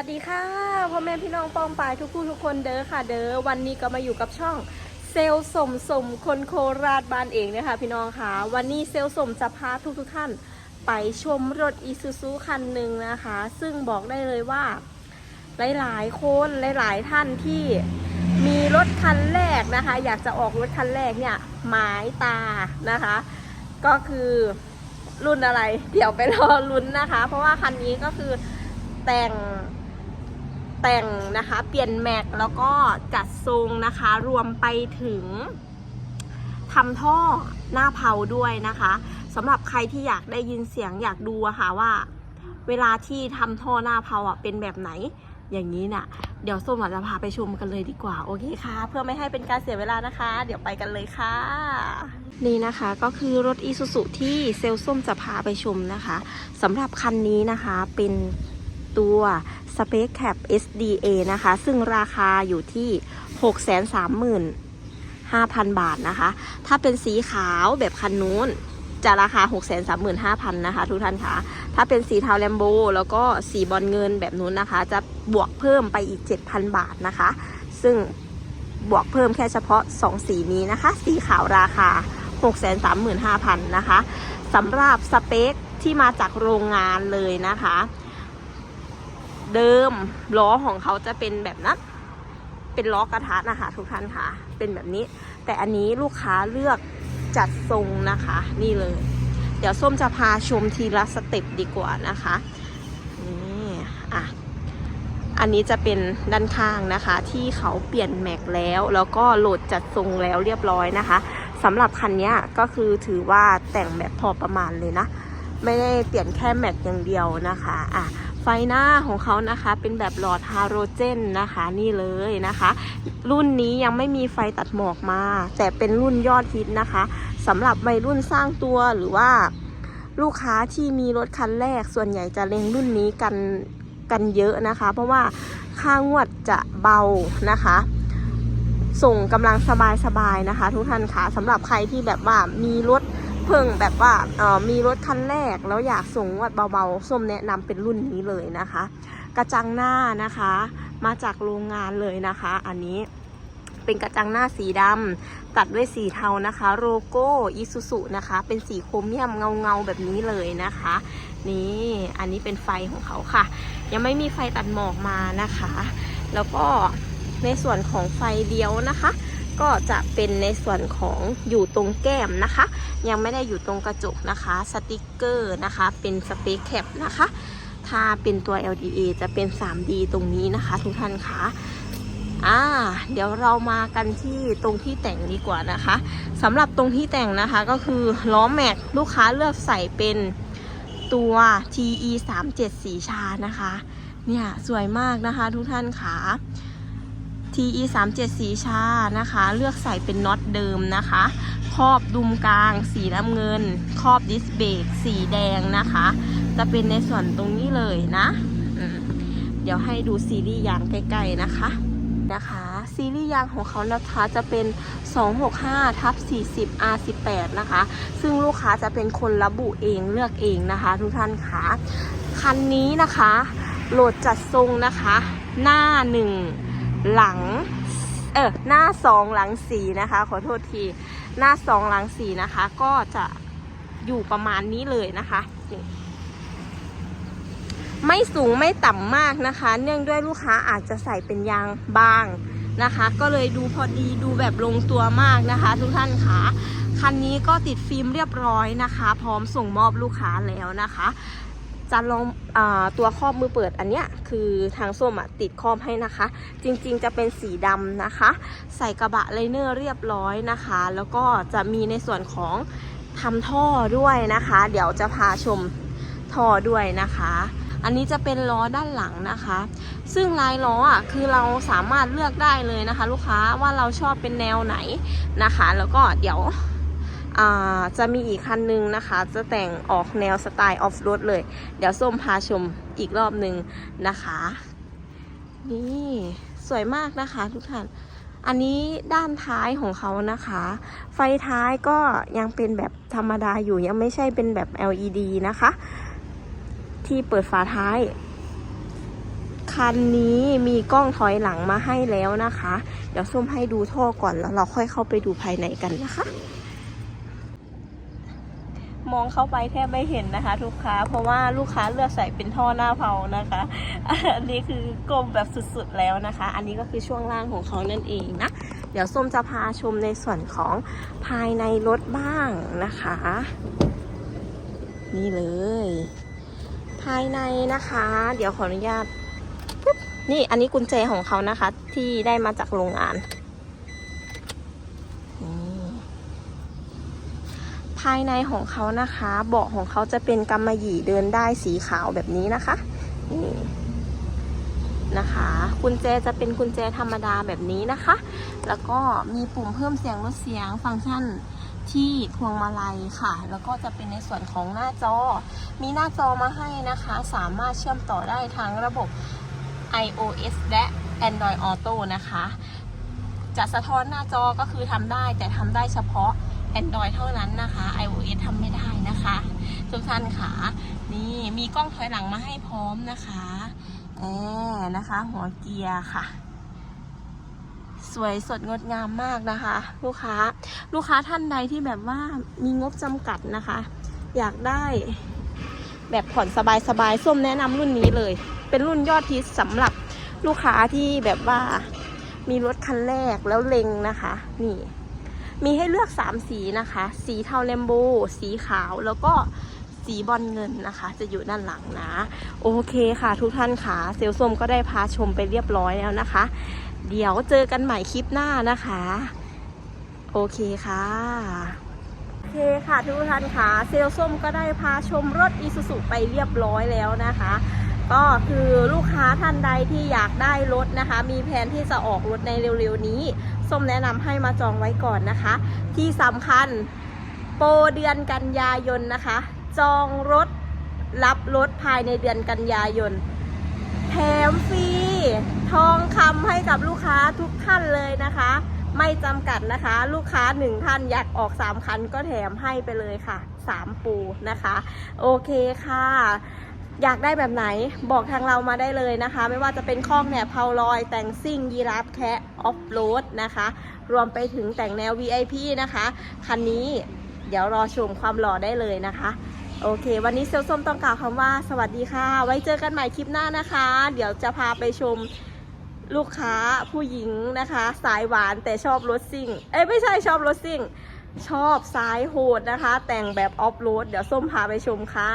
สวัสดีค่ะพ่อแม่พี่น้องปองปายทุกผู้ทุกคนเด้อค่ะ เด้อวันนี้ก็มาอยู่กับช่องเซลสมสมคนโคราชบ้านเองนะคะพี่น้องค่ะ วันนี้เซลสมจะพาทุกทุกท่านไปชมรถอีซูซูคันหนึ่งนะคะ ซึ่งบอกได้เลยว่า หลายๆคนหลายๆท่านที่มีรถคันแรกนะคะ อยากจะออกรถคันแรกเนี่ยหมายตานะคะ ก็คือรุ่นอะไร เดี๋ยวไปรอลุ้นนะคะ เพราะว่าคันนี้ก็คือแต่ง แต่งนะคะ เปลี่ยนแม็กแล้วก็จัดทรงนะคะ รวมไปถึงทำท่อหน้าเผาด้วยนะคะสำหรับใครที่อยากได้ยินเสียงอยากดูอะค่ะว่า เวลาที่ทำท่อหน้าเผาอะเป็นแบบไหนอย่างนี้น่ะ เดี๋ยวส้มจจะพาไปชมกันเลยดีกว่า โอเคค่ะ เพื่อไม่ให้เป็นการเสียเวลานะคะ เดี๋ยวไปกันเลยค่ะ นี่นะคะก็คือรถอีซูซุที่เซลล์ส้มจะพาไปชมนะคะสำหรับคันนี้นะคะเป็น ตัว Space Cap SDA นะคะ ซึ่งราคาอยู่ที่ 635,000 บาทนะคะ ถ้าเป็นสีขาวแบบคันนู้นจะราคา 635,000 นะคะ ทุกท่านคะถ้าเป็นสีเทาแลมโบแล้วก็สีบอลเงินแบบนู้นนะคะ จะบวกเพิ่มไปอีก 7,000 บาทนะคะ ซึ่งบวกเพิ่มแค่เฉพาะ 2 สีนี้นะคะ สีขาวราคา 635,000 นะคะสำหรับสเปคที่มาจากโรงงานเลยนะคะ เดิมล้อของเขาจะเป็นแบบนั้น เป็นล้อกระทะนะคะ ทุกท่านค่ะ เป็นแบบนี้ แต่อันนี้ลูกค้าเลือกจัดทรงนะคะ นี่เลย เดี๋ยวส้มจะพาชมทีละสเต็ปดีกว่านะคะนี่อะอันนี้จะเป็นด้านข้างนะคะ ที่เขาเปลี่ยนแม็กแล้ว แล้วก็โหลดจัดทรงแล้วเรียบร้อยนะคะสำหรับคันนี้ก็คือถือว่าแต่งแบบพอประมาณเลยนะ ไม่ได้เปลี่ยนแค่แม็กอย่างเดียวนะคะอะ ฟหน้าของเขานะคะเป็นแบบหลอดฮาโรเจนนะคะนี่เลยนะคะ รุ่นนี้ยังไม่มีไฟตัดหมอกมา แต่เป็นรุ่นยอดฮิตนะคะสำหรับวัยรุ่นสร้างตัวหรือว่าลูกค้าที่มีรถคันแรกส่วนใหญ่จะเล็งรุ่นนี้กันกันเยอะนะคะ เพราะว่าค่างวดจะเบานะคะ ส่งกำลังสบายๆนะคะ ทุกท่านคะสำหรับใครที่แบบว่ามีรถ เพิ่งแบบว่าเออมีรถคันแรกแล้วอยากส่งงวดเบาๆ ส้มแนะนำเป็นรุ่นนี้เลยนะคะ กระจังหน้านะคะ มาจากโรงงานเลยนะคะ อันนี้เป็นกระจังหน้าสีดำตัดด้วยสีเทานะคะ โลโก้อิซูซุนะคะ เป็นสีโครเมียมเงาๆแบบนี้เลยนะคะ นี่อันนี้เป็นไฟของเขาค่ะ ยังไม่มีไฟตัดหมอกมานะคะ แล้วก็ในส่วนของไฟเลี้ยวนะคะ ก็จะเป็นในส่วนของอยู่ตรงแก้มนะคะ ยังไม่ได้อยู่ตรงกระจกนะคะสติกเกอร์นะคะ เป็นสเปคแคปนะคะ ถ้าเป็นตัว LDA จะเป็น 3D ตรงนี้นะคะ ทุกท่านคะอ่าเดี๋ยวเรามากันที่ตรงที่แต่งดีกว่านะคะสำหรับตรงที่แต่งนะคะก็คือล้อแม็กลูกค้าเลือกใส่เป็นตัว TE 3 7สีชานะคะ เนี่ย สวยมากนะคะทุกท่านคะ TE 3 7สีชานะคะ เลือกใส่เป็นน็อตเดิมนะคะ ครอบดุมกลาง สีน้ำเงิน ครอบดิสเบรกสีแดงนะคะ จะเป็นในส่วนตรงนี้เลยนะ เดี๋ยวให้ดูซีรีส์ยางใกล้ๆนะคะนะคะซีรีส์ยางของเขานะคะจะเป็น 265ทับ40 R18 นะคะ ซึ่งลูกค้าจะเป็นคนระบุเองเลือกเองนะคะ ทุกท่านคะคันนี้นะคะ โหลดจัดทรงนะคะ หน้าหนึ่ง หลัง เออหน้าสองหลังสีนะคะ ขอโทษที หน้าสองหลังสีนะคะ ก็จะอยู่ประมาณนี้เลยนะคะนี่ไม่สูงไม่ต่ำมากนะคะ เนื่องด้วยลูกค้าอาจจะใส่เป็นยางบางนะคะ ก็เลยดูพอดีดูแบบลงตัวมากนะคะ ทุกท่านคะคันนี้ก็ติดฟิล์มเรียบร้อยนะคะ พร้อมส่งมอบลูกค้าแล้วนะคะ จะลองอตัวครอบมือเปิดอันเนี้ยคือทางส้มอะติดครอบให้นะคะ จริงๆจะเป็นสีดำนะคะ ใส่กระบะไลเนอร์เรียบร้อยนะคะ แล้วก็จะมีในส่วนของทำท่อด้วยนะคะ เดี๋ยวจะพาชมท่อด้วยนะคะ อันนี้จะเป็นล้อด้านหลังนะคะ ซึ่งลายล้ออะคือเราสามารถเลือกได้เลยนะคะ ลูกค้าว่าเราชอบเป็นแนวไหนนะคะ แล้วก็เดี๋ยว จะมีอีกคันนึงนะคะ จะแต่งออกแนวสไตล์ออฟโรดเลย เดี๋ยวส้มพาชมอีกรอบหนึ่งนะคะ นี่สวยมากนะคะทุกท่าน อันนี้ด้านท้ายของเขานะคะ ไฟท้ายก็ยังเป็นแบบธรรมดาอยู่ยังไม่ใช่เป็นแบบ LED นะคะ ที่เปิดฝาท้าย คันนี้มีกล้องถอยหลังมาให้แล้วนะคะ เดี๋ยวส้มให้ดูท่อก่อนแล้วเราค่อยเข้าไปดูภายในกันนะคะ มองเข้าไปแทบไม่เห็นนะคะลูกค้า เพราะว่าลูกค้าเลือกใส่เป็นท่อหน้าเผานะคะ อันนี้คือกลมแบบสุดๆแล้วนะคะ อันนี้ก็คือช่วงล่างของเขานั่นเองนะ เดี๋ยวส้มจะพาชมในส่วนของภายในรถบ้างนะคะ นี่เลย ภายในนะคะ เดี๋ยวขออนุญาตปุ๊บนี่อันนี้กุญแจของเขานะคะ ที่ได้มาจากโรงงานภายในของเขานะคะ เบาะของเขาจะเป็นกำมะหยี่เดินได้สีขาวแบบนี้นะคะ นี่นะคะกุญแจจะเป็นกุญแจธรรมดาแบบนี้นะคะ แล้วก็มีปุ่มเพิ่มเสียงลดเสียงฟังก์ชันที่พวงมาลัยค่ะ แล้วก็จะเป็นในส่วนของหน้าจอ มีหน้าจอมาให้นะคะ สามารถเชื่อมต่อได้ทั้งระบบ iOS และ Android Auto นะคะ จะสะท้อนหน้าจอก็คือทำได้แต่ทำได้เฉพาะ Android เท่านั้นนะคะ iOS ทำไม่ได้นะคะทุกท่านค่ะ นี่มีกล้องถอยหลังมาให้พร้อมนะคะแอนะคะ หัวเกียร์ค่ะ สวยสดงดงามมากนะคะ ลูกค้า ลูกค้าท่านใดที่แบบว่ามีงบจำกัดนะคะ อยากได้แบบผ่อนสบายๆส้มแนะนำรุ่นนี้เลย เป็นรุ่นยอดฮิตสำหรับลูกค้าที่แบบว่ามีรถคันแรกแล้วเล็งนะคะ นี่ มีให้เลือก 3 สีนะคะ สีเทาเลมโบ สีขาวแล้วก็สีบอลเงินนะคะ จะอยู่ด้านหลังนะ โอเคค่ะทุกท่านค่ะ เซลส้มก็ได้พาชมไปเรียบร้อยแล้วนะคะ เดี๋ยวเจอกันใหม่คลิปหน้านะคะ โอเคค่ะโอเคค่ะทุกท่านค่ะ เซลส้มก็ได้พาชมรถอีซูซุไปเรียบร้อยแล้วนะคะ ก็คือลูกค้าท่านใดที่อยากได้รถนะคะ มีแผนที่จะออกรถในเร็วๆนี้ ส้มแนะนำให้มาจองไว้ก่อนนะคะ ที่สำคัญโปรเดือนกันยายนนะคะ จองรถรับรถภายในเดือนกันยายนแถมฟรีทองคำให้กับลูกค้าทุกท่านเลยนะคะ ไม่จำกัดนะคะ ลูกค้าหนึ่งท่านอยากออกสามคันก็แถมให้ไปเลยค่ะสามปูนะคะ โอเคค่ะ อยากได้แบบไหนบอกทางเรามาได้เลยนะคะ ไม่ว่าจะเป็นข้องแหนบเพาลอยแต่งซิ่งยีราฟแคะออฟโรดนะคะ รวมไปถึงแต่งแนว VIP นะคะ คันนี้เดี๋ยวรอชมความหล่อได้เลยนะคะ โอเค วันนี้เซลส้มต้องกล่าวคำว่าสวัสดีค่ะ ไว้เจอกันใหม่คลิปหน้านะคะ เดี๋ยวจะพาไปชมลูกค้าผู้หญิงนะคะ สายหวานแต่ชอบรถซิ่ง เอ้ยไม่ใช่ชอบรถซิ่ง ชอบสายโหดนะคะ แต่งแบบออฟโรดเดี๋ยวส้มพาไปชมค่ะ